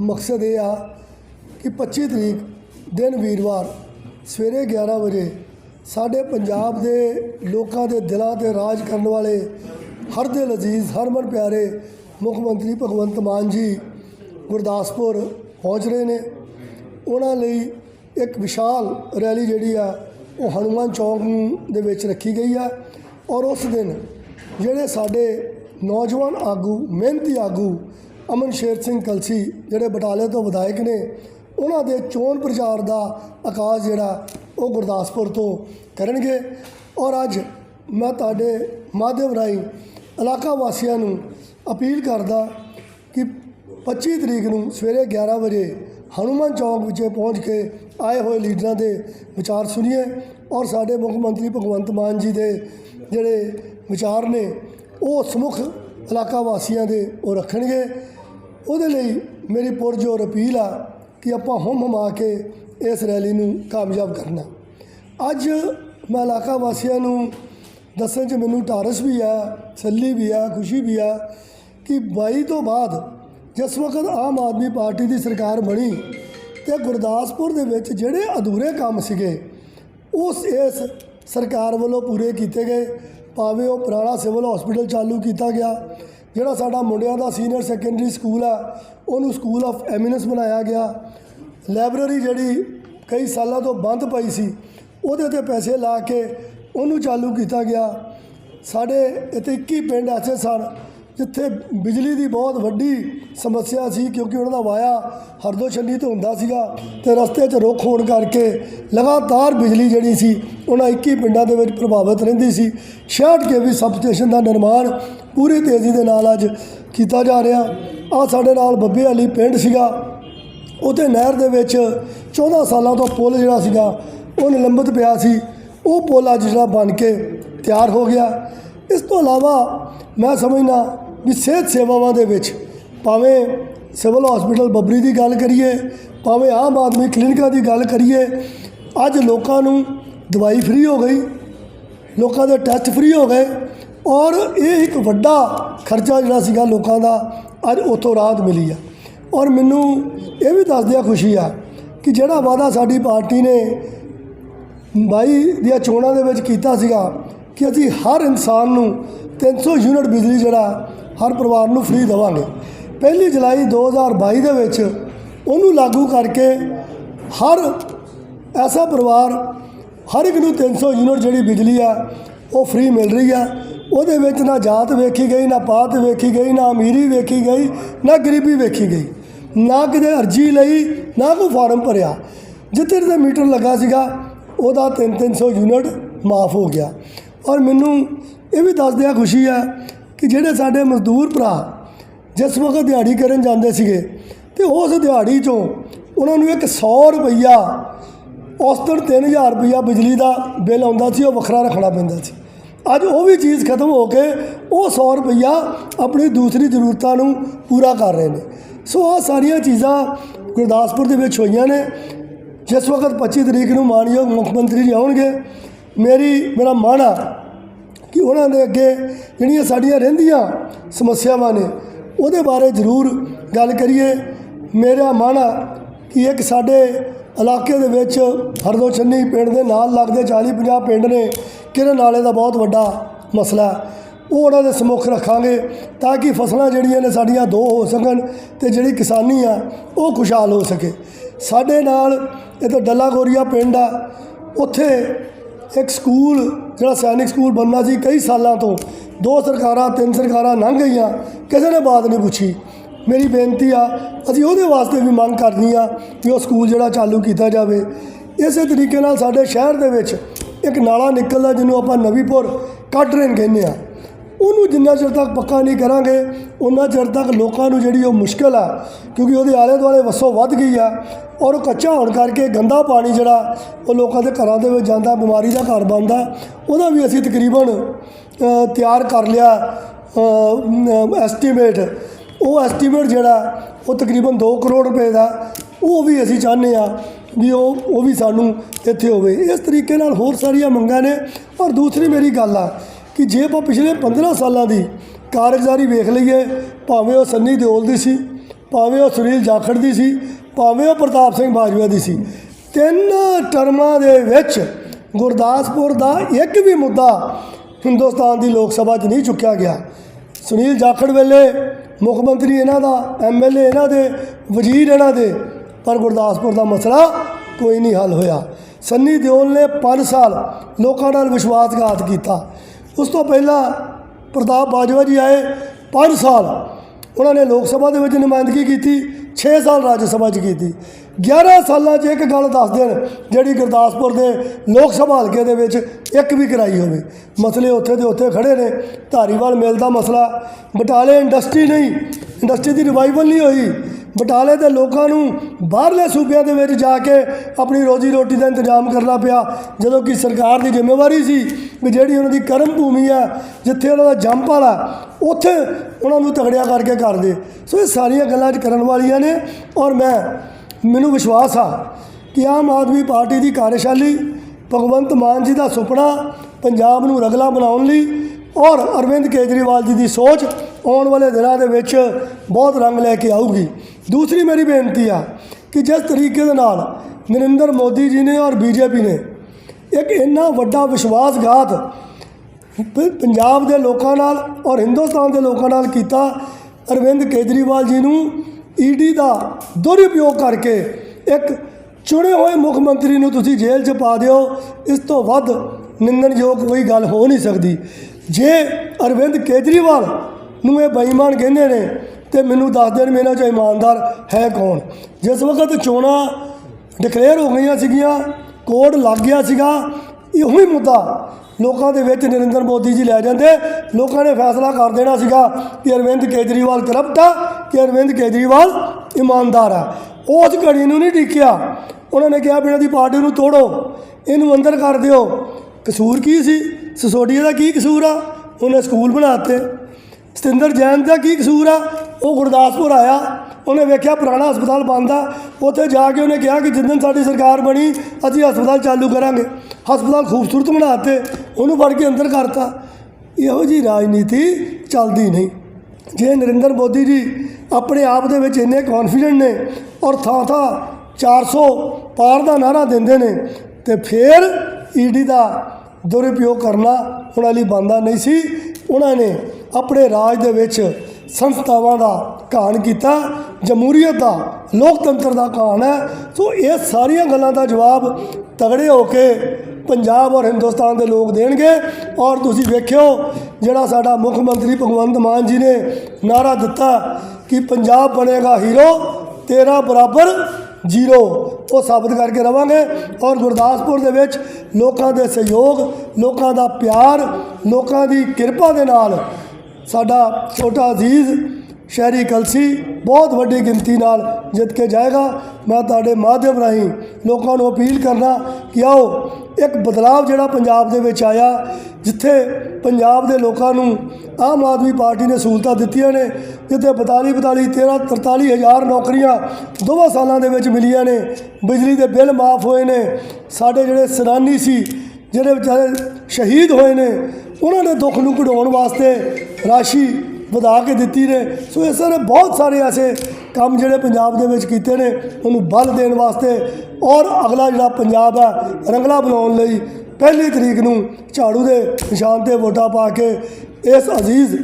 ਮਕਸਦ ਇਹ ਆ ਕਿ 25 ਤਰੀਕ ਦਿਨ ਵੀਰਵਾਰ ਸਵੇਰੇ 11 ਵਜੇ ਸਾਡੇ ਪੰਜਾਬ ਦੇ ਲੋਕਾਂ ਦੇ ਦਿਲਾਂ ਤੇ ਰਾਜ ਕਰਨ ਵਾਲੇ ਹਰ ਦਿਲ ਅਜ਼ੀਜ਼ ਹਰਮਨ ਪਿਆਰੇ ਮੁੱਖ ਮੰਤਰੀ ਭਗਵੰਤ ਮਾਨ ਜੀ ਗੁਰਦਾਸਪੁਰ ਪਹੁੰਚ ਰਹੇ ਨੇ। ਉਹਨਾਂ ਲਈ ਇੱਕ ਵਿਸ਼ਾਲ ਰੈਲੀ ਜਿਹੜੀ ਆ, ਉਹ ਹਨੂਮਾਨ ਚੌਕ ਦੇ ਵਿੱਚ ਰੱਖੀ ਗਈ ਆ ਔਰ ਉਸ ਦਿਨ ਜਿਹੜੇ ਸਾਡੇ ਨੌਜਵਾਨ ਆਗੂ, ਮਿਹਨਤੀ ਆਗੂ ਅਮਨ ਸ਼ੇਰ ਸਿੰਘ ਕਲਸੀ ਜਿਹੜੇ ਬਟਾਲੇ ਤੋਂ ਵਿਧਾਇਕ ਨੇ, ਉਹਨਾਂ ਦੇ ਚੋਣ ਪ੍ਰਚਾਰ ਦਾ ਆਗਾਜ਼ ਜਿਹੜਾ ਉਹ ਗੁਰਦਾਸਪੁਰ ਤੋਂ ਕਰਨਗੇ। ਔਰ ਅੱਜ ਮੈਂ ਤੁਹਾਡੇ ਮਾਧਿਅਮ ਰਾਹੀਂ ਇਲਾਕਾ ਵਾਸੀਆਂ ਨੂੰ ਅਪੀਲ ਕਰਦਾ ਕਿ 25 ਤਰੀਕ ਨੂੰ ਸਵੇਰੇ 11 ਵਜੇ ਹਨੂਮਾਨ ਚੌਕ ਵਿੱਚ ਪਹੁੰਚ ਕੇ ਆਏ ਹੋਏ ਲੀਡਰਾਂ ਦੇ ਵਿਚਾਰ ਸੁਣੀਏ। ਔਰ ਸਾਡੇ ਮੁੱਖ ਮੰਤਰੀ ਭਗਵੰਤ ਮਾਨ ਜੀ ਦੇ ਜਿਹੜੇ ਵਿਚਾਰ ਨੇ, ਉਹ ਸਮੁੱਖ ਇਲਾਕਾ ਵਾਸੀਆਂ ਦੇ ਉਹ ਰੱਖਣਗੇ। ਉਹਦੇ ਲਈ ਮੇਰੀ ਪੁਰਜੋਰ ਅਪੀਲ ਆ ਕਿ ਆਪਾਂ ਹੁੰਮ ਹਮਾ ਕੇ ਇਸ ਰੈਲੀ ਨੂੰ ਕਾਮਯਾਬ ਕਰਨਾ। ਅੱਜ ਮੈਂ ਇਲਾਕਾ ਵਾਸੀਆਂ ਨੂੰ ਦੱਸਣ 'ਚ ਮੈਨੂੰ ਟਾਰਸ ਵੀ ਆ, ਸੱਲੀ ਵੀ ਆ, ਖੁਸ਼ੀ ਵੀ ਆ ਕਿ 22 ਤੋਂ ਬਾਅਦ ਜਿਸ ਵਕਤ ਆਮ ਆਦਮੀ ਪਾਰਟੀ ਦੀ ਸਰਕਾਰ ਬਣੀ ਤੇ ਗੁਰਦਾਸਪੁਰ ਦੇ ਵਿੱਚ ਜਿਹੜੇ ਅਧੂਰੇ ਕੰਮ ਸੀਗੇ, ਉਸ ਇਸ ਸਰਕਾਰ ਵੱਲੋਂ ਪੂਰੇ ਕੀਤੇ ਗਏ। ਭਾਵੇਂ ਉਹ ਪੁਰਾਣਾ ਸਿਵਲ ਹਸਪੀਟਲ ਚਾਲੂ ਕੀਤਾ ਗਿਆ ਜਿਹੜਾ ਸਾਡਾ ਮੁੰਡਿਆਂ ਦਾ ਸੀਨੀਅਰ ਸੈਕੰਡਰੀ ਸਕੂਲ ਆ, ਉਹਨੂੰ ਸਕੂਲ ਆਫ ਐਮੀਨੈਂਸ ਬਣਾਇਆ ਗਿਆ। ਲਾਇਬ੍ਰੇਰੀ ਜਿਹੜੀ ਕਈ ਸਾਲਾਂ ਤੋਂ ਬੰਦ ਪਈ ਸੀ, ਉਹਦੇ ਤੇ ਪੈਸੇ ਲਾ ਕੇ ਉਹਨੂੰ ਚਾਲੂ ਕੀਤਾ ਗਿਆ। ਸਾਡੇ ਇੱਥੇ 21 ਪਿੰਡ ਐਸੇ ਸਨ ਜਿੱਥੇ ਬਿਜਲੀ ਦੀ ਬਹੁਤ ਵੱਡੀ ਸਮੱਸਿਆ ਸੀ ਕਿਉਂਕਿ ਉਹਨਾਂ ਦਾ ਵਾਇਆ ਹਰਦੋ ਛੰਡੀ ਤੋਂ ਹੁੰਦਾ ਸੀਗਾ ਤੇ ਰਸਤੇ 'ਚ ਰੁੱਖ ਹੋਣ ਕਰਕੇ ਲਗਾਤਾਰ ਬਿਜਲੀ ਜਿਹੜੀ ਸੀ, ਉਹਨਾਂ 21 ਪਿੰਡਾਂ ਦੇ ਵਿੱਚ ਪ੍ਰਭਾਵਿਤ ਰਹਿੰਦੀ ਸੀ। 66 ਕੇਵੀ ਸਬ ਸਟੇਸ਼ਨ ਦਾ ਨਿਰਮਾਣ ਪੂਰੀ ਤੇਜ਼ੀ ਦੇ ਨਾਲ ਅੱਜ ਕੀਤਾ ਜਾ ਰਿਹਾ। ਆ ਸਾਡੇ ਨਾਲ ਬੱਬੇ ਵਾਲੀ ਪਿੰਡ ਸੀਗਾ। ਉਹਤੇ ਨਹਿਰ ਦੇ ਵਿੱਚ 14 ਸਾਲਾਂ ਤੋਂ ਪੁਲ ਜਿਹੜਾ ਸੀਗਾ, ਉਹ ਨਿਲੰਬਿਤ ਪਿਆ ਸੀ। ਉਹ ਪੁਲ ਅੱਜ ਜਿਹੜਾ ਬਣ ਕੇ ਤਿਆਰ ਹੋ ਗਿਆ। ਇਸ ਤੋਂ ਇਲਾਵਾ ਮੈਂ ਸਮਝਦਾ ਵੀ ਸਿਹਤ ਸੇਵਾਵਾਂ ਦੇ ਵਿੱਚ ਭਾਵੇਂ ਸਿਵਲ ਹਸਪੀਟਲ ਬੱਬਰੀ ਦੀ ਗੱਲ ਕਰੀਏ, ਭਾਵੇਂ ਆਮ ਆਦਮੀ ਕਲੀਨਿਕਾਂ ਦੀ ਗੱਲ ਕਰੀਏ, ਅੱਜ ਲੋਕਾਂ ਨੂੰ ਦਵਾਈ ਫ੍ਰੀ ਹੋ ਗਈ, ਲੋਕਾਂ ਦੇ ਟੈਸਟ ਫ੍ਰੀ ਹੋ ਗਏ ਔਰ ਇਹ ਇੱਕ ਵੱਡਾ ਖਰਚਾ ਜਿਹੜਾ ਸੀਗਾ ਲੋਕਾਂ ਦਾ ਅੱਜ ਉੱਥੋਂ ਰਾਹਤ ਮਿਲੀ ਆ। ਔਰ ਮੈਨੂੰ ਇਹ ਵੀ ਦੱਸਦਿਆਂ ਖੁਸ਼ੀ ਆ ਕਿ ਜਿਹੜਾ ਵਾਅਦਾ ਸਾਡੀ ਪਾਰਟੀ ਨੇ ਬਾਈ ਦੀਆਂ ਚੋਣਾਂ ਦੇ ਵਿੱਚ ਕੀਤਾ ਸੀਗਾ ਕਿ ਅਸੀਂ ਹਰ ਇਨਸਾਨ ਨੂੰ 300 ਯੂਨਿਟ ਬਿਜਲੀ ਜਿਹੜਾ ਹਰ ਪਰਿਵਾਰ ਨੂੰ ਫ੍ਰੀ ਦੇਵਾਂਗੇ। ਪਹਿਲੀ ਜੁਲਾਈ 2022 ਦੇ ਵਿੱਚ ਉਹਨੂੰ ਲਾਗੂ ਕਰਕੇ ਹਰ ਐਸਾ ਪਰਿਵਾਰ, ਹਰ ਇੱਕ ਨੂੰ 300 ਯੂਨਿਟ ਜਿਹੜੀ ਬਿਜਲੀ ਆ, ਉਹ ਫ੍ਰੀ ਮਿਲ ਰਹੀ ਆ। ਉਹਦੇ ਵਿੱਚ ਨਾ ਜਾਤ ਵੇਖੀ ਗਈ, ਨਾ ਪਾਤ ਵੇਖੀ ਗਈ, ਨਾ ਅਮੀਰੀ ਵੇਖੀ ਗਈ, ਨਾ ਗਰੀਬੀ ਵੇਖੀ ਗਈ। ਨਾ ਕਿਤੇ ਅਰਜੀ ਲਈ, ਨਾ ਕੋਈ ਫਾਰਮ ਭਰਿਆ। ਜਿੱਥੇ ਤੇ ਮੀਟਰ ਲੱਗਾ ਸੀਗਾ, ਉਹਦਾ 3-300 ਯੂਨਿਟ ਮਾਫ ਹੋ ਗਿਆ। ਔਰ ਮੈਨੂੰ ਇਹ ਵੀ ਦੱਸਦਿਆਂ ਖੁਸ਼ੀ ਹੈ ਕਿ ਜਿਹੜੇ ਸਾਡੇ ਮਜ਼ਦੂਰ ਭਰਾ ਜਿਸ ਵਕਤ ਦਿਹਾੜੀ ਕਰਨ ਜਾਂਦੇ ਸੀਗੇ ਤੇ ਉਸ ਦਿਹਾੜੀ ਚੋਂ ਉਹਨਾਂ ਨੂੰ ਇੱਕ 100 ਰੁਪਈਆ ਔਸਤਨ 3000 ਰੁਪਈਆ ਬਿਜਲੀ ਦਾ ਬਿੱਲ ਆਉਂਦਾ ਸੀ, ਉਹ ਵੱਖਰਾ ਰੱਖਣਾ ਪੈਂਦਾ ਸੀ। ਅੱਜ ਉਹ ਵੀ ਚੀਜ਼ ਖਤਮ ਹੋ ਕੇ ਉਹ 100 ਰੁਪਈਆ ਆਪਣੀ ਦੂਸਰੀ ਜ਼ਰੂਰਤਾਂ ਨੂੰ ਪੂਰਾ ਕਰ ਰਹੇ ਨੇ। ਸੋ ਆ ਸਾਰੀਆਂ ਚੀਜ਼ਾਂ ਗੁਰਦਾਸਪੁਰ ਦੇ ਵਿੱਚ ਹੋਈਆਂ ਨੇ। ਜਿਸ ਵਕਤ 25 ਤਰੀਕ ਨੂੰ ਮਾਨਯੋਗ ਮੁੱਖ ਮੰਤਰੀ ਜੀ ਆਉਣਗੇ ਮੇਰੀ, ਮੇਰਾ ਮਨ ਆ ਕਿ ਉਹਨਾਂ ਦੇ ਅੱਗੇ ਜਿਹੜੀਆਂ ਸਾਡੀਆਂ ਰਹਿੰਦੀਆਂ ਸਮੱਸਿਆਵਾਂ ਨੇ, ਉਹਦੇ ਬਾਰੇ ਜ਼ਰੂਰ ਗੱਲ ਕਰੀਏ। ਮੇਰਾ ਮਨ ਆ ਕਿ ਇੱਕ ਸਾਡੇ ਇਲਾਕੇ ਦੇ ਵਿੱਚ ਹਰਦੋ ਚੰਨੀ ਪਿੰਡ ਦੇ ਨਾਲ ਲੱਗਦੇ 40 50 ਪਿੰਡ ਨੇ ਕਿਰਨ ਨਾਲੇ ਦਾ ਬਹੁਤ ਵੱਡਾ ਮਸਲਾ ਉਹ ਉਹਨਾਂ ਦੇ ਸਮੁੱਖ ਰੱਖਾਂਗੇ ਤਾਂ ਕਿ ਫਸਲਾਂ ਜਿਹੜੀਆਂ ਨੇ ਸਾਡੀਆਂ ਦੋ ਹੋ ਸਕਣ ਤੇ ਜਿਹੜੀ ਕਿਸਾਨੀ ਆ, ਉਹ ਖੁਸ਼ਹਾਲ ਹੋ ਸਕੇ। ਸਾਡੇ ਨਾਲ ਇੱਥੇ ਡੱਲਾ ਗੋਰੀਆ ਪਿੰਡ ਆ, ਉੱਥੇ ਇੱਕ ਸਕੂਲ ਜਿਹੜਾ ਸੈਨਿਕ ਸਕੂਲ ਬਣਨਾ ਸੀ ਕਈ ਸਾਲਾਂ ਤੋਂ, ਦੋ ਸਰਕਾਰਾਂ, ਤਿੰਨ ਸਰਕਾਰਾਂ ਲੰਘ ਗਈਆਂ, ਕਿਸੇ ਨੇ ਬਾਤ ਨਹੀਂ ਪੁੱਛੀ। ਮੇਰੀ ਬੇਨਤੀ ਆ, ਅਸੀਂ ਉਹਦੇ ਵਾਸਤੇ ਵੀ ਮੰਗ ਕਰਨੀ ਆ ਕਿ ਉਹ ਸਕੂਲ ਜਿਹੜਾ ਚਾਲੂ ਕੀਤਾ ਜਾਵੇ। ਇਸੇ ਤਰੀਕੇ ਨਾਲ ਸਾਡੇ ਸ਼ਹਿਰ ਦੇ ਵਿੱਚ ਇੱਕ ਨਾਲਾ ਨਿਕਲਦਾ ਜਿਹਨੂੰ ਆਪਾਂ ਨਵੀਂਪੁਰ ਕੱਟ ਰੇਨ ਕਹਿੰਦੇ ਆ। ਉਹਨੂੰ ਜਿੰਨਾ ਚਿਰ ਤੱਕ ਪੱਕਾ ਨਹੀਂ ਕਰਾਂਗੇ ਉਹਨਾਂ ਚਿਰ ਤੱਕ ਲੋਕਾਂ ਨੂੰ ਜਿਹੜੀ ਉਹ ਮੁਸ਼ਕਲ ਆ, ਕਿਉਂਕਿ ਉਹਦੇ ਆਲੇ ਦੁਆਲੇ ਵਸੋਂ ਵੱਧ ਗਈ ਆ, ਔਰ ਉਹ ਕੱਚਾ ਹੋਣ ਕਰਕੇ ਗੰਦਾ ਪਾਣੀ ਜਿਹੜਾ ਉਹ ਲੋਕਾਂ ਦੇ ਘਰਾਂ ਦੇ ਵਿੱਚ ਜਾਂਦਾ, ਬਿਮਾਰੀ ਦਾ ਘਰ ਬਣਦਾ, ਉਹਦਾ ਵੀ ਅਸੀਂ ਤਕਰੀਬਨ ਤਿਆਰ ਕਰ ਲਿਆ ਐਸਟੀਮੇਟ ਉਹ ਐਸਟੀਮੇਟ ਜਿਹੜਾ, ਉਹ ਤਕਰੀਬਨ 2 ਕਰੋੜ ਰੁਪਏ ਦਾ, ਉਹ ਵੀ ਅਸੀਂ ਚਾਹੁੰਦੇ ਆ ਵੀ ਉਹ ਉਹ ਵੀ ਸਾਨੂੰ ਇੱਥੇ ਹੋਵੇ। ਇਸ ਤਰੀਕੇ ਨਾਲ ਹੋਰ ਸਾਰੀਆਂ ਮੰਗਾਂ ਨੇ, ਔਰ ਦੂਸਰੀ ਮੇਰੀ ਗੱਲ ਆ ਕਿ ਜੇ ਆਪਾਂ ਪਿਛਲੇ 15 ਸਾਲਾਂ ਦੀ ਕਾਰਗੁਜ਼ਾਰੀ ਵੇਖ ਲਈਏ, ਭਾਵੇਂ ਉਹ ਸੰਨੀ ਦਿਓਲ ਦੀ ਸੀ, ਭਾਵੇਂ ਉਹ ਸੁਨੀਲ ਜਾਖੜ ਦੀ ਸੀ, ਭਾਵੇਂ ਉਹ ਪ੍ਰਤਾਪ ਸਿੰਘ ਬਾਜਵਾ ਦੀ ਸੀ, ਤਿੰਨ ਟਰਮਾਂ ਦੇ ਵਿੱਚ ਗੁਰਦਾਸਪੁਰ ਦਾ ਇੱਕ ਵੀ ਮੁੱਦਾ ਹਿੰਦੁਸਤਾਨ ਦੀ ਲੋਕ ਸਭਾ 'ਚ ਨਹੀਂ ਚੁੱਕਿਆ ਗਿਆ। ਸੁਨੀਲ ਜਾਖੜ ਵੇਲੇ ਮੁੱਖ ਮੰਤਰੀ ਇਹਨਾਂ ਦਾ ਐਮਐਲਏ ਇਹਨਾਂ ਦੇ, ਵਜ਼ੀਰ ਇਹਨਾਂ ਦੇ, ਪਰ ਗੁਰਦਾਸਪੁਰ ਦਾ ਮਸਲਾ ਕੋਈ ਨਹੀਂ ਹੱਲ ਹੋਇਆ। ਸੰਨੀ ਦਿਓਲ ਨੇ 5 ਸਾਲ ਲੋਕਾਂ ਨਾਲ ਵਿਸ਼ਵਾਸਘਾਤ ਕੀਤਾ। ਉਸ ਤੋਂ ਪਹਿਲਾਂ ਪ੍ਰਤਾਪ ਬਾਜਵਾ ਜੀ ਆਏ 5 ਸਾਲ। ਉਹਨਾਂ ਨੇ ਲੋਕ ਸਭਾ ਦੇ ਵਿੱਚ ਨੁਮਾਇੰਦਗੀ ਕੀਤੀ 6 ਸਾਲ ਰਾਜ ਸਭਾ 'ਚ ਕੀਤੀ। 11 ਸਾਲਾਂ 'ਚ ਇੱਕ ਗੱਲ ਦੱਸ ਦੇਣ, ਜਿਹੜੀ ਗੁਰਦਾਸਪੁਰ ਦੇ ਲੋਕ ਸਭਾ ਹਲਕੇ ਦੇ ਵਿੱਚ ਇੱਕ ਵੀ ਕਰਾਈ ਹੋਵੇ। ਮਸਲੇ ਉੱਥੇ ਦੇ ਉੱਥੇ ਖੜੇ ਨੇ। ਧਾਰੀਵਾਲ ਮਿਲ ਦਾ ਮਸਲਾ। ਬਟਾਲੇ ਇੰਡਸਟਰੀ ਨਹੀਂ ਇੰਡਸਟਰੀ ਦੀ ਰਿਵਾਈਵਲ ਨਹੀਂ ਹੋਈ। ਬਟਾਲੇ ਦੇ ਲੋਕਾਂ ਨੂੰ ਬਾਹਰਲੇ ਸੂਬਿਆਂ ਦੇ ਵਿੱਚ ਜਾ ਕੇ ਆਪਣੀ ਰੋਜੀ ਰੋਟੀ ਦਾ ਇੰਤਜ਼ਾਮ ਕਰਨਾ ਪਿਆ, ਜਦੋਂ ਕਿ ਸਰਕਾਰ ਦੀ ਜ਼ਿੰਮੇਵਾਰੀ ਸੀ ਵੀ ਜਿਹੜੀ ਉਹਨਾਂ ਦੀ ਕਰਮ ਭੂਮੀ ਆ ਜਿੱਥੇ ਉਹਨਾਂ ਦਾ ਜੰਪ ਵਾਲਾ ਉੱਥੇ ਉਹਨਾਂ ਨੂੰ ਤਗੜਿਆ ਕਰਕੇ ਕਰ ਦੇ। ਸੋ ਇਹ ਸਾਰੀਆਂ ਗੱਲਾਂ ਕਰਨ ਵਾਲੀਆਂ ਨੇ ਔਰ ਮੈਂ, ਮੈਨੂੰ ਵਿਸ਼ਵਾਸ ਆ ਕਿ ਆਮ ਆਦਮੀ ਪਾਰਟੀ ਦੀ ਕਾਰਜਸ਼ਾਲੀ ਭਗਵੰਤ ਮਾਨ ਜੀ ਦਾ ਸੁਪਨਾ ਪੰਜਾਬ ਨੂੰ ਰਗਲਾ ਬਣਾਉਣ ਲਈ ਔਰ ਅਰਵਿੰਦ ਕੇਜਰੀਵਾਲ ਜੀ ਦੀ ਸੋਚ ਆਉਣ ਵਾਲੇ ਦਿਨਾਂ ਦੇ ਵਿੱਚ ਬਹੁਤ ਰੰਗ ਲੈ ਕੇ ਆਊਗੀ। ਦੂਸਰੀ ਮੇਰੀ ਬੇਨਤੀ ਆ ਕਿ ਜਿਸ ਤਰੀਕੇ ਦੇ ਨਾਲ ਨਰਿੰਦਰ ਮੋਦੀ ਜੀ ਨੇ ਔਰ ਬੀਜੇਪੀ ਨੇ ਇੱਕ ਇੰਨਾ ਵੱਡਾ ਵਿਸ਼ਵਾਸਘਾਤ ਪੰਜਾਬ ਦੇ ਲੋਕਾਂ ਨਾਲ ਔਰ ਹਿੰਦੁਸਤਾਨ ਦੇ ਲੋਕਾਂ ਨਾਲ ਕੀਤਾ, ਅਰਵਿੰਦ ਕੇਜਰੀਵਾਲ ਜੀ ਨੂੰ ਈਡੀ ਦਾ ਦੁਰਉਪਯੋਗ ਕਰਕੇ ਇੱਕ ਚੁਣੇ ਹੋਏ ਮੁੱਖ ਮੰਤਰੀ ਨੂੰ ਤੁਸੀਂ ਜੇਲ੍ਹ 'ਚ ਪਾ ਦਿਓ, ਇਸ ਤੋਂ ਵੱਧ ਨਿੰਦਣਯੋਗ ਕੋਈ ਗੱਲ ਹੋ ਨਹੀਂ ਸਕਦੀ। ਜੇ ਅਰਵਿੰਦ ਕੇਜਰੀਵਾਲ ਨੂੰ ਇਹ ਬੇਈਮਾਨ ਕਹਿੰਦੇ ਨੇ ਤੇ ਮੈਨੂੰ ਦੱਸ ਦੇਣ ਮੇਰਾ ਚ ਇਮਾਨਦਾਰ ਹੈ ਕੌਣ। ਜਿਸ ਵਕਤ ਚੋਣਾਂ ਡਿਕਲੇਅਰ ਹੋ ਗਈਆਂ ਸੀਗੀਆਂ, ਕੋਡ ਲੱਗ ਗਿਆ ਸੀਗਾ, ਇਹੋ ਹੀ ਮੁੱਦਾ ਲੋਕਾਂ ਦੇ ਵਿੱਚ ਨਰਿੰਦਰ ਮੋਦੀ ਜੀ ਲੈ ਜਾਂਦੇ। ਲੋਕਾਂ ਨੇ ਫੈਸਲਾ ਕਰ ਦੇਣਾ ਸੀਗਾ ਕਿ ਅਰਵਿੰਦ ਕੇਜਰੀਵਾਲ ਕਰਪਟ ਆ, ਕਿ ਅਰਵਿੰਦ ਕੇਜਰੀਵਾਲ ਇਮਾਨਦਾਰ ਆ। ਉਸ ਘੜੀ ਨੂੰ ਨਹੀਂ ਟਿਕਿਆ। ਉਹਨਾਂ ਨੇ ਕਿਹਾ ਵੀ ਇਹਨਾਂ ਦੀ ਪਾਰਟੀ ਨੂੰ ਤੋੜੋ, ਇਹਨੂੰ ਅੰਦਰ ਕਰ ਦਿਓ। ਕਸੂਰ ਕੀ ਸੀ? ਸਿਸੋਡੀਆ ਦਾ ਕੀ ਕਸੂਰ ਆ? ਉਹਨੇ ਸਕੂਲ ਬਣਾਤੇ ਸਤਿੰਦਰ ਜੈਨ ਦਾ ਕੀ ਕਸੂਰ ਆ? ਉਹ ਗੁਰਦਾਸਪੁਰ ਆਇਆ, ਉਹਨੇ ਵੇਖਿਆ ਪੁਰਾਣਾ ਹਸਪਤਾਲ ਬੰਦ ਆ। ਉੱਥੇ ਜਾ ਕੇ ਉਹਨੇ ਕਿਹਾ ਕਿ ਜਿੱਦਣ ਸਾਡੀ ਸਰਕਾਰ ਬਣੀ, ਅਸੀਂ ਹਸਪਤਾਲ ਚਾਲੂ ਕਰਾਂਗੇ। ਹਸਪਤਾਲ ਖੂਬਸੂਰਤ ਬਣਾਤੇ ਉਹਨੂੰ ਫੜ ਕੇ ਅੰਦਰ ਕਰਤਾ। ਇਹੋ ਜੀ ਰਾਜਨੀਤੀ ਚੱਲਦੀ ਨਹੀਂ। ਜੇ ਨਰਿੰਦਰ ਮੋਦੀ ਜੀ ਆਪਣੇ ਆਪ ਦੇ ਵਿੱਚ ਇੰਨੇ ਕੌਨਫੀਡੈਂਟ ਨੇ ਔਰ ਥਾਂ ਥਾਂ 400 ਪਾਰ ਦਾ ਨਾਰਾ ਦਿੰਦੇ ਨੇ, ਤੇ ਫਿਰ ਈਡੀ ਦਾ ਦੁਰਉਪਯੋਗ ਕਰਨਾ ਉਹਨਾਂ ਲਈ ਬੰਦਾ ਨਹੀਂ ਸੀ। ਉਹਨਾਂ ਨੇ ਆਪਣੇ ਰਾਜ ਦੇ ਵਿੱਚ ਸੰਸਥਾਵਾਂ ਦਾ ਘਾਣ ਕੀਤਾ, ਜਮਹੂਰੀਅਤ ਦਾ, ਲੋਕਤੰਤਰ ਦਾ ਘਾਣ ਹੈ। ਸੋ ਇਹ ਸਾਰੀਆਂ ਗੱਲਾਂ ਦਾ ਜਵਾਬ ਤਗੜੇ ਹੋ ਕੇ ਪੰਜਾਬ ਔਰ ਹਿੰਦੁਸਤਾਨ ਦੇ ਲੋਕ ਦੇਣਗੇ। ਔਰ ਤੁਸੀਂ ਵੇਖਿਓ, ਜਿਹੜਾ ਸਾਡਾ ਮੁੱਖ ਮੰਤਰੀ ਭਗਵੰਤ ਮਾਨ ਜੀ ਨੇ ਨਾਰਾ ਦਿੱਤਾ ਕਿ ਪੰਜਾਬ ਬਣੇਗਾ ਹੀਰੋ, ਤੇਰਾ ਬਰਾਬਰ ਜ਼ੀਰੋ। ਉਹ ਸਾਬਤ ਕਰਕੇ ਰਵਾਂਗੇ। ਔਰ ਗੁਰਦਾਸਪੁਰ ਦੇ ਵਿੱਚ ਲੋਕਾਂ ਦੇ ਸਹਿਯੋਗ, ਲੋਕਾਂ ਦਾ ਪਿਆਰ, ਲੋਕਾਂ ਦੀ ਕਿਰਪਾ ਦੇ ਨਾਲ ਸਾਡਾ ਛੋਟਾ ਅਜ਼ੀਜ਼ ਸ਼ਹਿਰੀ ਕਲਸੀ ਬਹੁਤ ਵੱਡੀ ਗਿਣਤੀ ਨਾਲ ਜਿੱਤ ਕੇ ਜਾਏਗਾ। ਮੈਂ ਤੁਹਾਡੇ ਮਾਧਿਅਮ ਰਾਹੀਂ ਲੋਕਾਂ ਨੂੰ ਅਪੀਲ ਕਰਨਾ ਕਿ ਆਓ, ਇੱਕ ਬਦਲਾਵ ਜਿਹੜਾ ਪੰਜਾਬ ਦੇ ਵਿੱਚ ਆਇਆ, ਜਿੱਥੇ ਪੰਜਾਬ ਦੇ ਲੋਕਾਂ ਨੂੰ ਆਮ ਆਦਮੀ ਪਾਰਟੀ ਨੇ ਸਹੂਲਤਾਂ ਦਿੱਤੀਆਂ ਨੇ, ਜਿੱਥੇ 42 42 13 43 ਹਜ਼ਾਰ ਨੌਕਰੀਆਂ ਦੋਵਾਂ ਸਾਲਾਂ ਦੇ ਵਿੱਚ ਮਿਲੀਆਂ ਨੇ, ਬਿਜਲੀ ਦੇ ਬਿੱਲ ਮਾਫ ਹੋਏ ਨੇ, ਸਾਡੇ ਜਿਹੜੇ ਸੈਲਾਨੀ ਸੀ ਜਿਹੜੇ ਵਿਚਾਰੇ ਸ਼ਹੀਦ ਹੋਏ ਨੇ ਉਹਨਾਂ ਨੇ ਦੁੱਖ ਨੂੰ ਕਢਾਉਣ ਵਾਸਤੇ ਰਾਸ਼ੀ ਵਧਾ ਕੇ ਦਿੱਤੀ ਨੇ। ਸੋ ਇਸ ਤਰ੍ਹਾਂ ਬਹੁਤ ਸਾਰੇ ਐਸੇ ਕੰਮ ਜਿਹੜੇ ਪੰਜਾਬ ਦੇ ਵਿੱਚ ਕੀਤੇ ਨੇ, ਉਹਨੂੰ ਬਲ ਦੇਣ ਵਾਸਤੇ ਔਰ ਅਗਲਾ ਜਿਹੜਾ ਪੰਜਾਬ ਹੈ, ਰੰਗਲਾ ਬਣਾਉਣ ਲਈ ਪਹਿਲੀ ਤਰੀਕ ਨੂੰ ਝਾੜੂ ਦੇ ਨਿਸ਼ਾਨ ਤੇ ਵੋਟਾਂ ਪਾ ਕੇ ਇਸ ਅਜ਼ੀਜ਼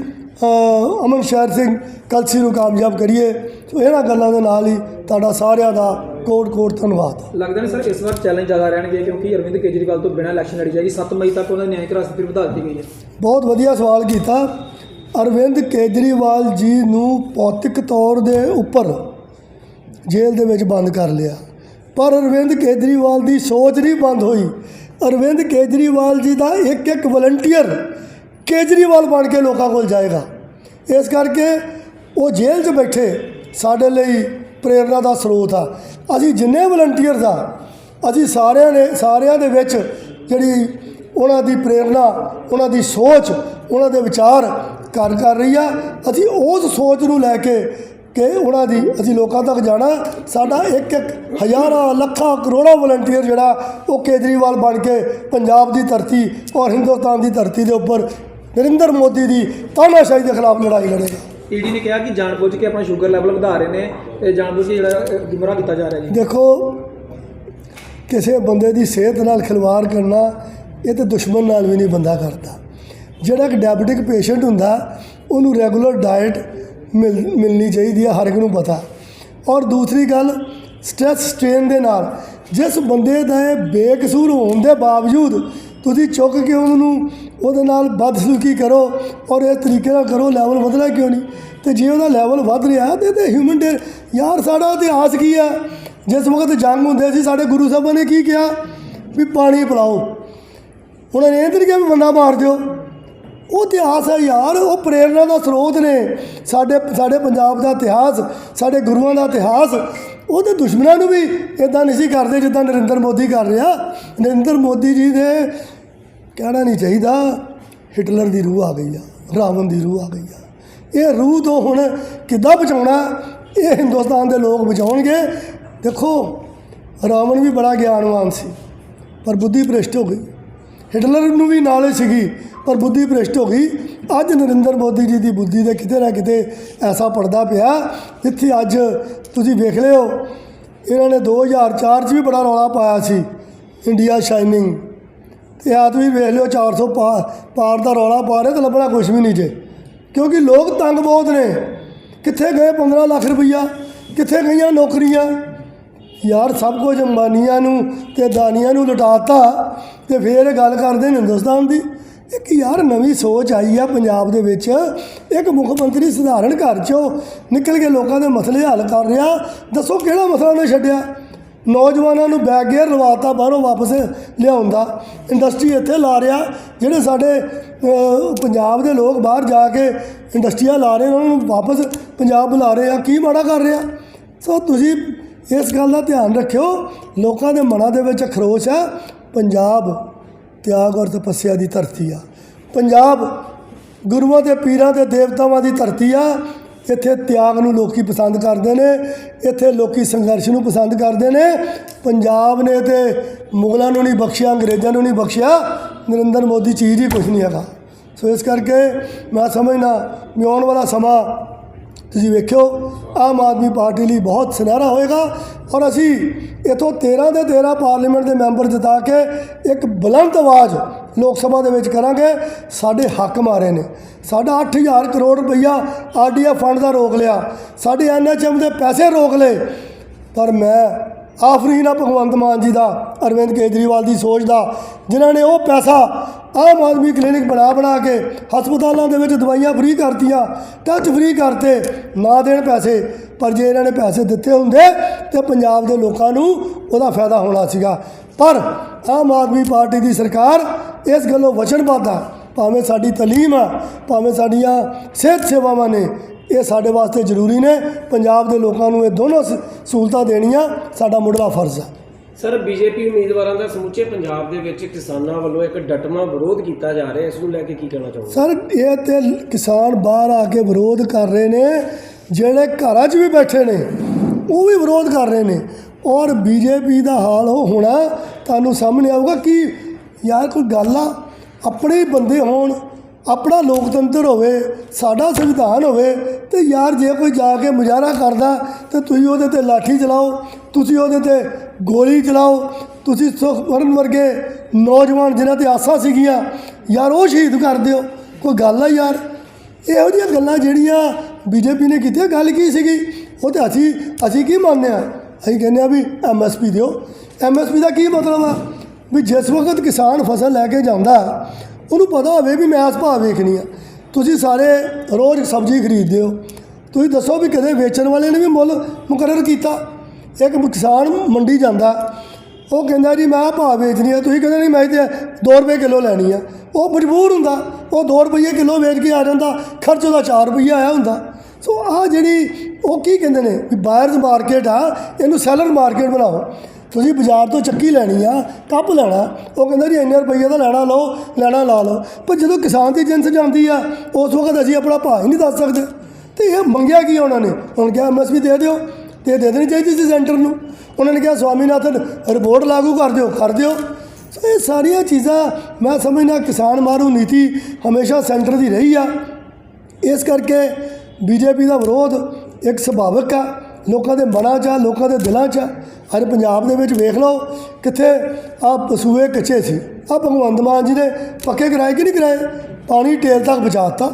ਅਮਨ ਸ਼ਹਿਰ ਸਿੰਘ ਕਲਸੀ ਨੂੰ ਕਾਮਯਾਬ ਕਰੀਏ। ਸੋ ਇਹਨਾਂ ਗੱਲਾਂ ਦੇ ਨਾਲ ਹੀ ਤੁਹਾਡਾ ਸਾਰਿਆਂ ਦਾ ਕੋਟ ਕੋਟ ਧੰਨਵਾਦ। ਲੱਗਦਾ ਨਹੀਂ ਸਰ ਇਸ ਵਾਰ ਚੈਲੰਜ ਜ਼ਿਆਦਾ ਰਹਿਣਗੇ ਕਿਉਂਕਿ ਅਰਵਿੰਦ ਕੇਜਰੀਵਾਲ ਤੋਂ ਬਿਨਾਂ ਇਲੈਕਸ਼ਨ ਲੜੀ ਜਾਏਗੀ। 7 ਮਈ ਤੱਕ ਉਹਨਾਂ ਨਿਆਇਕ ਹਿਰਾਸਤ ਫਿਰ ਵਧਾ ਦਿੱਤੀ ਗਈ ਹੈ। ਬਹੁਤ ਵਧੀਆ ਸਵਾਲ ਕੀਤਾ। ਅਰਵਿੰਦ ਕੇਜਰੀਵਾਲ ਜੀ ਨੂੰ ਭੌਤਿਕ ਤੌਰ ਦੇ ਉੱਪਰ ਜੇਲ੍ਹ ਦੇ ਵਿੱਚ ਬੰਦ ਕਰ ਲਿਆ। ਪਰ ਅਰਵਿੰਦ ਕੇਜਰੀਵਾਲ ਦੀ ਸੋਚ ਨਹੀਂ ਬੰਦ ਹੋਈ। ਅਰਵਿੰਦ ਕੇਜਰੀਵਾਲ ਜੀ ਦਾ ਇੱਕ ਇੱਕ ਵਲੰਟੀਅਰ ਕੇਜਰੀਵਾਲ ਬਣ ਕੇ ਲੋਕਾਂ ਕੋਲ ਜਾਏਗਾ। ਇਸ ਕਰਕੇ ਉਹ ਜੇਲ੍ਹ 'ਚ ਬੈਠੇ ਸਾਡੇ ਲਈ ਪ੍ਰੇਰਣਾ ਦਾ ਸਰੋਤ ਆ। ਅਸੀਂ ਜਿੰਨੇ ਵਲੰਟੀਅਰਸ ਆ, ਅਸੀਂ ਸਾਰਿਆਂ ਨੇ ਸਾਰਿਆਂ ਦੇ ਵਿੱਚ ਜਿਹੜੀ ਉਹਨਾਂ ਦੀ ਪ੍ਰੇਰਣਾ, ਉਹਨਾਂ ਦੀ ਸੋਚ, ਉਹਨਾਂ ਦੇ ਵਿਚਾਰ ਘਰ ਕਰ ਰਹੀ ਆ। ਅਸੀਂ ਉਸ ਸੋਚ ਨੂੰ ਲੈ ਕੇ ਕਿ ਉਹਨਾਂ ਦੀ ਅਸੀਂ ਲੋਕਾਂ ਤੱਕ ਜਾਣਾ। ਸਾਡਾ ਇੱਕ ਇੱਕ ਹਜ਼ਾਰਾਂ, ਲੱਖਾਂ, ਕਰੋੜਾਂ ਵਲੰਟੀਅਰ ਜਿਹੜਾ, ਉਹ ਕੇਜਰੀਵਾਲ ਬਣ ਕੇ ਪੰਜਾਬ ਦੀ ਧਰਤੀ ਔਰ ਹਿੰਦੁਸਤਾਨ ਦੀ ਧਰਤੀ ਦੇ ਉੱਪਰ ਨਰਿੰਦਰ ਮੋਦੀ ਦੀ ਤਾਨਾਸ਼ਾਹੀ ਦੇ ਖਿਲਾਫ ਲੜਾਈ ਲੜੇਗਾ। ਈਡੀ ਨੇ ਕਿਹਾ ਕਿ ਜਾਣਬੁੱਝ ਕੇ ਆਪਣਾ ਸ਼ੂਗਰ ਲੈਵਲ ਵਧਾ ਰਹੇ ਨੇ ਤੇ ਜਾਣਬੁੱਝ ਕੇ ਜਿਹੜਾ ਅ, ਗੁੰਮਰਾਹ ਕੀਤਾ ਜਾ ਰਿਹਾ ਜੀ। ਦੇਖੋ ਕਿਸੇ ਬੰਦੇ ਦੀ ਸਿਹਤ ਨਾਲ ਖਿਲਵਾੜ ਕਰਨਾ ਇਹ ਤੇ ਦੁਸ਼ਮਣ ਨਾਲ ਵੀ ਨਹੀਂ ਬੰਦਾ ਕਰਦਾ। ਜਿਹੜਾ ਇੱਕ ਡਾਇਬਟਿਕ ਪੇਸ਼ੈਂਟ ਹੁੰਦਾ ਉਹਨੂੰ ਰੈਗੂਲਰ ਡਾਈਟ ਮਿਲ ਮਿਲਣੀ ਚਾਹੀਦੀ ਹੈ ਹਰ ਇੱਕ ਨੂੰ ਪਤਾ। ਔਰ ਦੂਸਰੀ ਗੱਲ ਸਟ੍ਰੈਸ ਸਟ੍ਰੇਨ ਦੇ ਨਾਲ ਜਿਸ ਬੰਦੇ ਦਾ ਇਹ ਬੇਕਸੂਰ ਹੋਣ ਦੇ ਬਾਵਜੂਦ ਤੁਸੀਂ ਚੁੱਕ ਕੇ ਉਹਨੂੰ ਉਹਦੇ ਨਾਲ ਬਦਸਲੂਕੀ ਕਰੋ ਔਰ ਇਸ ਤਰੀਕੇ ਨਾਲ ਕਰੋ ਲੈਵਲ ਵਧਣਾ ਕਿਉਂ ਨਹੀਂ? ਤੇ ਜੇ ਉਹਦਾ ਲੈਵਲ ਵੱਧ ਰਿਹਾ ਤੇ ਤੇ ਹਿਊਮਨ ਡੇ ਯਾਰ ਸਾਡਾ ਇਤਿਹਾਸ ਕੀ ਆ ਜਿਸ ਵਕਤ ਜੰਗ ਹੁੰਦੇ ਸੀ, ਸਾਡੇ ਗੁਰੂ ਸਾਹਿਬਾਂ ਨੇ ਕੀ ਕਿਹਾ? ਵੀ ਪਾਣੀ ਪਿਲਾਓ। ਉਹਨਾਂ ਨੇ ਇਹ ਤਾਂ ਕਿਹਾ ਵੀ ਬੰਦਾ ਮਾਰ ਦਿਓ। ਉਹ ਇਤਿਹਾਸ ਹੈ ਯਾਰ, ਉਹ ਪ੍ਰੇਰਣਾ ਦਾ ਸਰੋਤ ਨੇ। ਸਾਡੇ ਸਾਡੇ ਪੰਜਾਬ ਦਾ ਇਤਿਹਾਸ, ਸਾਡੇ ਗੁਰੂਆਂ ਦਾ ਇਤਿਹਾਸ ਉਹਦੇ ਦੁਸ਼ਮਣਾਂ ਨੂੰ ਵੀ ਇਦਾਂ ਨਹੀਂ ਸੀ ਕਰਦੇ ਜਿੱਦਾਂ ਨਰਿੰਦਰ ਮੋਦੀ ਕਰ ਰਿਹਾ। ਨਰਿੰਦਰ ਮੋਦੀ ਜੀ ਦੇ ਕਹਿਣਾ ਨਹੀਂ ਚਾਹੀਦਾ ਹਿਟਲਰ ਦੀ ਰੂਹ ਆ ਗਈ ਆ, ਰਾਵਣ ਦੀ ਰੂਹ ਆ ਗਈ ਆ। ਇਹ ਰੂਹ ਤੋਂ ਹੁਣ ਕਿੱਦਾਂ ਬਚਾਉਣਾ? ਇਹ ਹਿੰਦੁਸਤਾਨ ਦੇ ਲੋਕ ਬਚਾਉਣਗੇ। ਦੇਖੋ, ਰਾਵਣ ਵੀ ਬੜਾ ਗਿਆਨਵਾਨ ਸੀ, ਪਰ ਬੁੱਧੀ ਭ੍ਰਿਸ਼ਟ ਹੋ ਗਈ। ਹਿਟਲਰ ਨੂੰ ਵੀ ਨਾਲੇ ਸੀਗੀ, ਪਰ ਬੁੱਧੀ ਭ੍ਰਿਸ਼ਟ ਹੋ ਗਈ। ਅੱਜ ਨਰਿੰਦਰ ਮੋਦੀ ਜੀ ਦੀ ਬੁੱਧੀ ਦੇ ਕਿਤੇ ਨਾ ਕਿਤੇ ਐਸਾ ਪੜਦਾ ਪਿਆ, ਜਿੱਥੇ ਅੱਜ ਤੁਸੀਂ ਵੇਖ ਲਿਓ, ਇਹਨਾਂ ਨੇ 2004 'ਚ ਵੀ ਬੜਾ ਰੌਲਾ ਪਾਇਆ ਸੀ ਇੰਡੀਆ ਸ਼ਾਈਨਿੰਗ ਤੇ ਆਤ ਵੀ ਵੇਖ ਲਿਓ 400 ਪਾ- ਪਾਰ ਦਾ ਰੌਲਾ ਪਾ ਰਹੇ ਤੇ ਲੱਭਣਾ ਕੁਝ ਵੀ ਨਹੀਂ ਜੇ। ਕਿਉਂਕਿ ਲੋਕ ਤੰਗ ਬਹੁਤ ਨੇ। ਕਿੱਥੇ ਗਏ 15 ਲੱਖ ਰੁਪਈਆ? ਕਿੱਥੇ ਗਈਆਂ ਨੌਕਰੀਆਂ? ਯਾਰ ਸਭ ਕੁਝ ਅੰਬਾਨੀਆਂ ਨੂੰ ਤੇ ਦਾਨੀਆਂ ਨੂੰ ਲੁਟਾਤਾ ਤੇ ਫੇਰ ਇਹ ਗੱਲ ਕਰਦੇ ਨੇ ਹਿੰਦੁਸਤਾਨ ਦੀ। ਇੱਕ ਯਾਰ ਨਵੀਂ ਸੋਚ ਆਈ ਆ ਪੰਜਾਬ ਦੇ ਵਿੱਚ। ਇੱਕ ਮੁੱਖ ਮੰਤਰੀ ਸਧਾਰਨ ਘਰ ਚੋਂ ਨਿਕਲ ਕੇ ਲੋਕਾਂ ਦੇ ਮਸਲੇ ਹੱਲ ਕਰ ਰਿਹਾ। ਦੱਸੋ ਕਿਹੜਾ ਮਸਲਾ ਉਹਨੇ ਛੱਡਿਆ? ਨੌਜਵਾਨਾਂ ਨੂੰ ਬੈਕ ਗੇਅਰ ਰਵਾਤਾ, ਬਾਹਰੋਂ ਵਾਪਸ ਲਿਆਉਂਦਾ। ਇੰਡਸਟਰੀ ਇੱਥੇ ਲਾ ਰਿਹਾ। ਜਿਹੜੇ ਸਾਡੇ ਪੰਜਾਬ ਦੇ ਲੋਕ ਬਾਹਰ ਜਾ ਕੇ ਇੰਡਸਟਰੀਆਂ ਲਾ ਰਹੇ ਉਹਨਾਂ ਨੂੰ ਵਾਪਸ ਪੰਜਾਬ ਬੁਲਾ ਰਹੇ ਆ। ਕੀ ਮਾੜਾ ਕਰ ਰਿਹਾ? ਸੋ ਤੁਸੀਂ ਇਸ ਗੱਲ ਦਾ ਧਿਆਨ ਰੱਖਿਓ। ਲੋਕਾਂ ਦੇ ਮਨਾਂ ਦੇ ਵਿੱਚ ਖਰੋਸ਼ ਆ। ਪੰਜਾਬ ਤਿਆਗ ਔਰ ਤਪੱਸਿਆ ਦੀ ਧਰਤੀ ਆ। ਪੰਜਾਬ ਗੁਰੂਆਂ ਤੇ ਪੀਰਾਂ ਤੇ ਦੇਵਤਾਵਾਂ ਦੀ ਧਰਤੀ ਆ। ਇੱਥੇ ਤਿਆਗ ਨੂੰ ਲੋਕੀ ਪਸੰਦ ਕਰਦੇ ਨੇ, ਇੱਥੇ ਲੋਕੀ ਸੰਘਰਸ਼ ਨੂੰ ਪਸੰਦ ਕਰਦੇ ਨੇ। ਪੰਜਾਬ ਨੇ ਤੇ ਮੁਗਲਾਂ ਨੂੰ ਨਹੀਂ ਬਖਸ਼ਿਆ, ਅੰਗਰੇਜ਼ਾਂ ਨੂੰ ਨਹੀਂ ਬਖਸ਼ਿਆ, ਨਰਿੰਦਰ ਮੋਦੀ ਚੀਜ਼ ਹੀ ਕੁਝ ਨਹੀਂ ਹੈਗਾ। ਸੋ ਇਸ ਕਰਕੇ ਮੈਂ ਸਮਝਦਾ ਵੀ ਆਉਣ ਵਾਲਾ ਸਮਾਂ ਤੁਸੀਂ ਵੇਖਿਓ, ਆਮ ਆਦਮੀ ਪਾਰਟੀ ਲਈ ਬਹੁਤ ਸੁਨਹਿਰਾ ਹੋਏਗਾ ਔਰ ਅਸੀਂ ਇਥੋਂ 13 ਦੇ 13 ਪਾਰਲੀਮੈਂਟ ਦੇ ਮੈਂਬਰ ਜਿਤਾ ਕੇ ਇੱਕ ਬੁਲੰਦ ਆਵਾਜ਼ ਲੋਕ ਸਭਾ ਦੇ ਵਿੱਚ ਕਰਾਂਗੇ। ਸਾਡੇ ਹੱਕ ਮਾਰੇ ਨੇ। ਸਾਡਾ 8000 ਕਰੋੜ ਰੁਪਈਆ ਆਰਡੀਐਫ ਫੰਡ ਦਾ ਰੋਕ ਲਿਆ। ਸਾਡੇ ਐਨਐਚਐਮ ਦੇ ਪੈਸੇ ਰੋਕ ਲਏ। ਪਰ ਮੈਂ ਆਫਰੀਨ ਆ ਭਗਵੰਤ ਮਾਨ ਜੀ ਦਾ, ਅਰਵਿੰਦ ਕੇਜਰੀਵਾਲ ਦੀ ਸੋਚ ਦਾ, ਜਿਨ੍ਹਾਂ ਨੇ ਉਹ ਪੈਸਾ ਆਮ ਆਦਮੀ ਕਲੀਨਿਕ ਬਣਾ ਬਣਾ ਕੇ ਹਸਪਤਾਲਾਂ ਦੇ ਵਿੱਚ ਦਵਾਈਆਂ ਫ੍ਰੀ ਕਰਤੀਆਂ ਟੱਚ ਫ੍ਰੀ ਕਰਤੇ, ਨਾ ਦੇਣ ਪੈਸੇ, ਪਰ ਜੇ ਇਹਨਾਂ ਨੇ ਪੈਸੇ ਦਿੱਤੇ ਹੁੰਦੇ, ਤੇ ਪੰਜਾਬ ਦੇ ਲੋਕਾਂ ਨੂੰ ਉਹਦਾ ਫਾਇਦਾ ਹੋਣਾ ਸੀਗਾ। ਪਰ ਆਮ ਆਦਮੀ ਪਾਰਟੀ ਦੀ ਸਰਕਾਰ ਇਸ ਗੱਲੋਂ ਵਚਨਬੱਧ ਆ, ਭਾਵੇਂ ਸਾਡੀ ਤਾਲੀਮ ਆ, ਭਾਵੇਂ ਸਾਡੀਆਂ ਸਿਹਤ ਸੇਵਾਵਾਂ ਨੇ ਇਹ ਸਾਡੇ ਵਾਸਤੇ ਜ਼ਰੂਰੀ ਨੇ। ਪੰਜਾਬ ਦੇ ਲੋਕਾਂ ਨੂੰ ਇਹ ਦੋਨੋਂ ਸਹੂਲਤਾਂ ਦੇਣੀਆਂ ਸਾਡਾ ਮੁੱਢਲਾ ਫਰਜ਼ ਹੈ ਸਰ ਬੀਜੇਪੀ ਉਮੀਦਵਾਰਾਂ ਦਾ ਸਮੁੱਚੇ ਪੰਜਾਬ ਦੇ ਵਿੱਚ ਕਿਸਾਨਾਂ ਵੱਲੋਂ ਇੱਕ ਡਟਵਾਂ ਵਿਰੋਧ ਕੀਤਾ ਜਾ ਰਿਹਾ। ਇਸ ਨੂੰ ਲੈ ਕੇ ਕੀ ਕਹਿਣਾ ਚਾਹੋਗੇ? ਸਰ ਇਹ ਤੇ ਕਿਸਾਨ ਬਾਹਰ ਆ ਕੇ ਵਿਰੋਧ ਕਰ ਰਹੇ ਨੇ ਜਿਹੜੇ ਘਰਾਂ 'ਚ ਵੀ ਬੈਠੇ ਨੇ ਉਹ ਵੀ ਵਿਰੋਧ ਕਰ ਰਹੇ ਨੇ। ਔਰ ਬੀਜੇਪੀ ਦਾ ਹਾਲ ਉਹ ਹੋਣਾ ਤੁਹਾਨੂੰ ਸਾਹਮਣੇ ਆਊਗਾ ਕਿ ਯਾਰ ਕੋਈ ਗੱਲ ਆ ਆਪਣੇ ਹੀ ਬੰਦੇ ਹੋਣ ਆਪਣਾ ਲੋਕਤੰਤਰ ਹੋਵੇ ਸਾਡਾ ਸੰਵਿਧਾਨ ਹੋਵੇ ਤੇ ਯਾਰ ਜੇ ਕੋਈ ਜਾ ਕੇ ਮੁਜ਼ਾਹਰਾ ਕਰਦਾ ਤੇ ਤੁਸੀਂ ਉਹਦੇ ਤੇ ਲਾਠੀ ਚਲਾਓ ਤੁਸੀਂ ਉਹਦੇ ਤੇ ਗੋਲੀ ਚਲਾਓ ਤੁਸੀਂ ਸੁਖਮਰਨ ਵਰਗੇ ਨੌਜਵਾਨ ਜਿਨ੍ਹਾਂ ਤੇ ਆਸਾਂ ਸੀਗੀਆਂ ਯਾਰ ਉਹ ਸ਼ਹੀਦ ਕਰ ਦਿਓ ਕੋਈ ਗੱਲ ਆ ਯਾਰ ਇਹੋ ਜਿਹੀਆਂ ਗੱਲਾਂ ਜਿਹੜੀਆਂ ਬੀਜੇਪੀ ਨੇ ਕੀਤੀਆਂ ਗੱਲ ਕੀ ਸੀਗੀ ਉਹ ਤੇ ਅਸੀਂ ਅਸੀਂ ਕੀ ਮੰਨਦੇ ਆ ਅਸੀਂ ਕਹਿੰਦੇ ਆ ਵੀ ਐਮਐਸਪੀ ਦਿਓ ਐਮਐਸਪੀ ਦਾ ਕੀ ਮਤਲਬ ਆ ਵੀ ਜਿਸ ਵਕਤ ਕਿਸਾਨ ਫਸਲ ਲੈ ਕੇ ਜਾਂਦਾ ਉਹਨੂੰ ਪਤਾ ਹੋਵੇ ਵੀ ਮੈਂ ਇਸ ਭਾਅ ਵੇਖਣੀ ਆ। ਤੁਸੀਂ ਸਾਰੇ ਰੋਜ਼ ਸਬਜ਼ੀ ਖਰੀਦਦੇ ਹੋ। ਤੁਸੀਂ ਦੱਸੋ ਵੀ ਕਦੇ ਵੇਚਣ ਵਾਲੇ ਨੇ ਵੀ ਮੁੱਲ ਮੁਕਰਰ ਕੀਤਾ। ਇੱਕ ਕਿਸਾਨ ਮੰਡੀ ਜਾਂਦਾ। ਉਹ ਕਹਿੰਦਾ ਜੀ, ਮੈਂ ਭਾਅ ਵੇਚਣੀ ਆ। ਤੁਸੀਂ ਕਹਿੰਦੇ ਨਹੀਂ, ਮੈਂ ਤੇ 2 ਰੁਪਏ ਕਿਲੋ ਲੈਣੀ ਆ। ਉਹ ਮਜਬੂਰ ਹੁੰਦਾ। ਉਹ 2 ਰੁਪਏ ਕਿਲੋ ਵੇਚ ਕੇ ਆ ਜਾਂਦਾ। ਖਰਚ ਉਹਦਾ 4 ਰੁਪਏ ਆਇਆ ਹੁੰਦਾ। ਸੋ ਆ ਜਿਹੜੀ ਉਹ ਕੀ ਕਹਿੰਦੇ ਨੇ? ਵੀ ਬਾਇਰਸ ਮਾਰਕੀਟ ਆ। ਇਹਨੂੰ ਸੈਲਰ ਮਾਰਕੀਟ ਬਣਾਓ। ਤੁਸੀਂ ਬਾਜ਼ਾਰ ਤੋਂ ਚੱਕੀ ਲੈਣੀ ਆ, ਕੱਪ ਲੈਣਾ, ਉਹ ਕਹਿੰਦਾ ਜੀ ਇੰਨੇ ਰੁਪਈਏ ਦਾ ਲੈਣਾ ਲਓ, ਲੈਣਾ ਲਾ ਲਓ। ਪਰ ਜਦੋਂ ਕਿਸਾਨ ਦੀ ਜਿੰਸ ਜਾਂਦੀ ਆ, ਉਸ ਵਕਤ ਅਸੀਂ ਆਪਣਾ ਭਾਅ ਹੀ ਨਹੀਂ ਦੱਸ ਸਕਦੇ। ਤੇ ਇਹ ਮੰਗਿਆ ਕੀ ਉਹਨਾਂ ਨੇ? ਹੁਣ ਕਿਹਾ ਐਮਐਸਪੀ ਦੇ ਦਿਓ, ਤੇ ਦੇ ਦੇਣੀ ਚਾਹੀਦੀ ਸੀ ਸੈਂਟਰ ਨੂੰ। ਉਹਨਾਂ ਨੇ ਕਿਹਾ, ਸਵਾਮੀਨਾਥਨ ਰਿਪੋਰਟ ਲਾਗੂ ਕਰ ਦਿਓ ਕਰ ਦਿਓ। ਸੋ ਇਹ ਸਾਰੀਆਂ ਚੀਜ਼ਾਂ ਮੈਂ ਸਮਝਣਾ ਕਿਸਾਨ ਮਾਰੂ ਨੀਤੀ ਹਮੇਸ਼ਾ ਸੈਂਟਰ ਦੀ ਰਹੀ ਆ। ਇਸ ਕਰਕੇ ਬੀਜੇਪੀ ਦਾ ਵਿਰੋਧ ਇੱਕ ਸੁਭਾਵਿਕ ਆ। ਲੋਕਾਂ ਦੇ ਮਨਾਂ 'ਚ ਆ, ਲੋਕਾਂ ਦੇ ਦਿਲਾਂ 'ਚ ਆ। ਅੱਜ ਪੰਜਾਬ ਦੇ ਵਿੱਚ ਵੇਖ ਲਓ ਕਿੱਥੇ ਆ ਪਸੂਏ ਕੱਚੇ ਸੀ। ਆ ਭਗਵੰਤ ਮਾਨ ਜੀ ਨੇ ਪੱਕੇ ਕਰਾਏ ਕਿ ਨਹੀਂ ਕਰਾਏ? ਪਾਣੀ ਟੇਲ ਤੱਕ ਪਹੁੰਚਾਤਾ।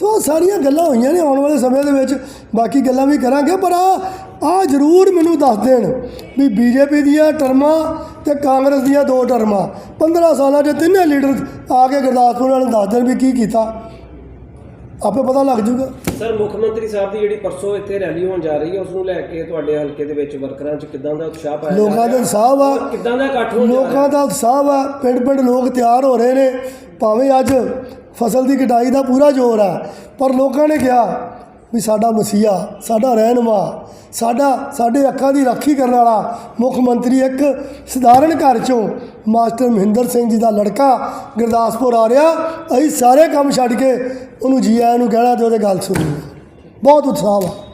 ਸੋ ਆਹ ਸਾਰੀਆਂ ਗੱਲਾਂ ਹੋਈਆਂ ਨੇ ਆਉਣ ਵਾਲੇ ਸਮੇਂ ਦੇ ਵਿੱਚ। ਬਾਕੀ ਗੱਲਾਂ ਵੀ ਕਰਾਂਗੇ, ਪਰ ਆ ਆ ਜ਼ਰੂਰ ਮੈਨੂੰ ਦੱਸ ਦੇਣ ਵੀ ਬੀਜੇਪੀ ਦੀਆਂ ਟਰਮਾਂ ਤੇ ਕਾਂਗਰਸ ਦੀਆਂ ਦੋ ਟਰਮਾਂ। 15 ਸਾਲਾਂ 'ਚ ਤਿੰਨੇ ਲੀਡਰ ਆ ਕੇ ਗੁਰਦਾਸਪੁਰ ਵਾਲੇ ਨੂੰ ਦੱਸ ਦੇਣ ਵੀ ਕੀ ਕੀਤਾ। ਆਪੇ ਪਤਾ ਲੱਗ ਜੂਗਾ। ਸਰ ਮੁੱਖ ਮੰਤਰੀ ਸਾਹਿਬ ਦੀ ਜਿਹੜੀ ਪਰਸੋਂ ਇੱਥੇ ਰੈਲੀ ਹੋਣ ਜਾ ਰਹੀ ਹੈ ਉਸ ਨੂੰ ਲੈ ਕੇ ਤੁਹਾਡੇ ਹਲਕੇ ਦੇ ਵਿੱਚ ਵਰਕਰਾਂ 'ਚ ਕਿਦਾਂ ਦਾ ਉਤਸ਼ਾਹ ਪਾਇਆ ਲੋਕਾਂ ਦਾ? ਉਤਸ਼ਾਹ ਵਾ। ਕਿੱਦਾਂ ਦਾ ਇਕੱਠ ਰਿਹਾ? ਲੋਕਾਂ ਦਾ ਉਤਸ਼ਾਹ ਵਾ। ਪਿੰਡ ਪਿੰਡ ਲੋਕ ਤਿਆਰ ਹੋ ਰਹੇ ਨੇ। ਭਾਵੇਂ ਅੱਜ ਫਸਲ ਦੀ ਕਟਾਈ ਦਾ ਪੂਰਾ ਜ਼ੋਰ ਆ ਪਰ ਲੋਕਾਂ ਨੇ ਕਿਹਾ ਵੀ ਸਾਡਾ ਮਸੀਹਾ, ਸਾਡਾ ਰਹਿਨੁਮਾ, ਸਾਡਾ, ਸਾਡੇ ਅੱਖਾਂ ਦੀ ਰਾਖੀ ਕਰਨ ਵਾਲਾ ਮੁੱਖ ਮੰਤਰੀ ਇੱਕ ਸਧਾਰਨ ਘਰ ਚੋਂ ਮਾਸਟਰ ਮਹਿੰਦਰ ਸਿੰਘ ਜੀ ਦਾ ਲੜਕਾ ਗੁਰਦਾਸਪੁਰ ਆ ਰਿਹਾ। ਅਸੀਂ ਸਾਰੇ ਕੰਮ ਛੱਡ ਕੇ ਉਹਨੂੰ ਜੀ ਆਇਆਂ ਨੂੰ ਕਹਿਣਾ ਤੇ ਉਹਦੇ ਗੱਲ ਸੁਣਨੀ। ਬਹੁਤ ਉਤਸ਼ਾਹ ਵਾ।